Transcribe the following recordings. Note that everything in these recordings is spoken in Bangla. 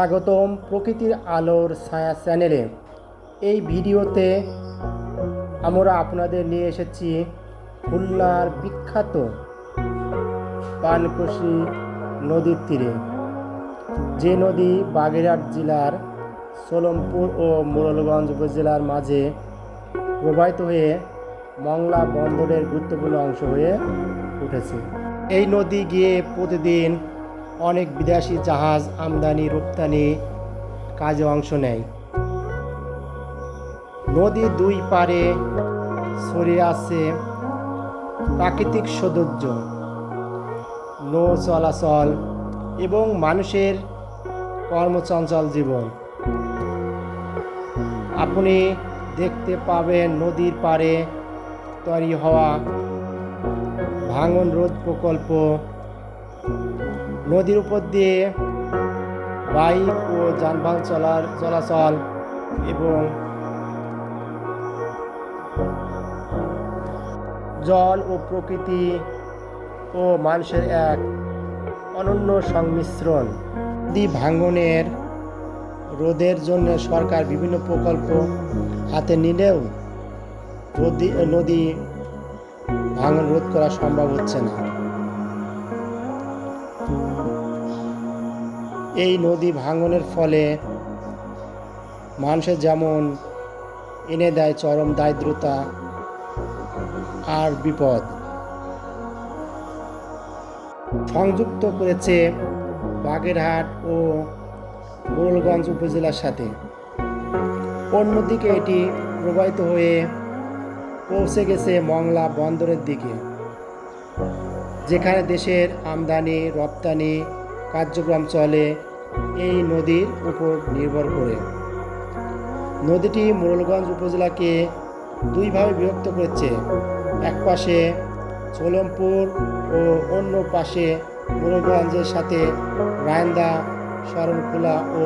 স্বাগতম প্রকৃতির আলোর ছায়া চ্যানেলে। এই ভিডিওতে আমরা আপনাদের নিয়ে এসেছি খুলনার বিখ্যাত পানকোশি নদীর তীরে। যে নদী বাগেরহাট জেলার সোলমপুর ও মোড়লগঞ্জ উপজেলার মাঝে প্রবাহিত হয়ে মংলা বন্দরের গুরুত্বপূর্ণ অংশ হয়ে উঠেছে। এই নদী গিয়ে প্রতিদিন অনেক বিদেশি জাহাজ আমদানি, রপ্তানি কাজে অংশ নেয়। নদীর দুই পারে ছড়িয়ে আছে প্রাকৃতিক সৌন্দর্য, নৌ চলাচল এবং মানুষের কর্মচঞ্চল জীবন। আপনি দেখতে পাবেন নদীর পাড়ে তৈরি হওয়া ভাঙন রোধ প্রকল্প নদীর উপর দিয়ে বাইক ও যানবাহন চলার চলাচল এবং জল ও প্রকৃতি ও মানুষের এক অনন্য সংমিশ্রণ। নদী ভাঙনের রোধের জন্য সরকার বিভিন্ন প্রকল্প হাতে নিলেও নদী নদী ভাঙন রোধ করা সম্ভব হচ্ছে না। এই নদী ভাঙনের ফলে মানুষের যেমন এনে দেয় চরম দারিদ্রতা আর বিপদ। সংযুক্ত করেছে বাগেরহাট ও মোড়লগঞ্জ উপজেলার সাথে। অন্যদিকে এটি প্রবাহিত হয়ে পৌঁছে গেছে মংলা বন্দরের দিকে, যেখানে দেশের আমদানি, রপ্তানি কার্যক্রম চলে এই নদীর উপর নির্ভর করে। নদীটি মোড়লগঞ্জ উপজেলাকে দুইভাবে বিভক্ত করেছে। এক পাশে সোলমপুর ও অন্য পাশে মোড়লগঞ্জের সাথে রায়ন্দা, শরণখোলা ও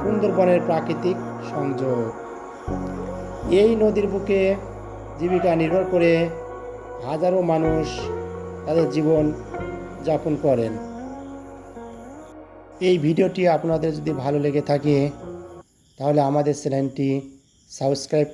সুন্দরবনের প্রাকৃতিক সংযোগ। এই নদীর বুকে জীবিকা নির্ভর করে হাজারো মানুষ তাদের জীবন যাপন করেন। এই ভিডিওটি আপনাদের যদি ভালো লেগে থাকে তাহলে আমাদের চ্যানেলটি সাবস্ক্রাইব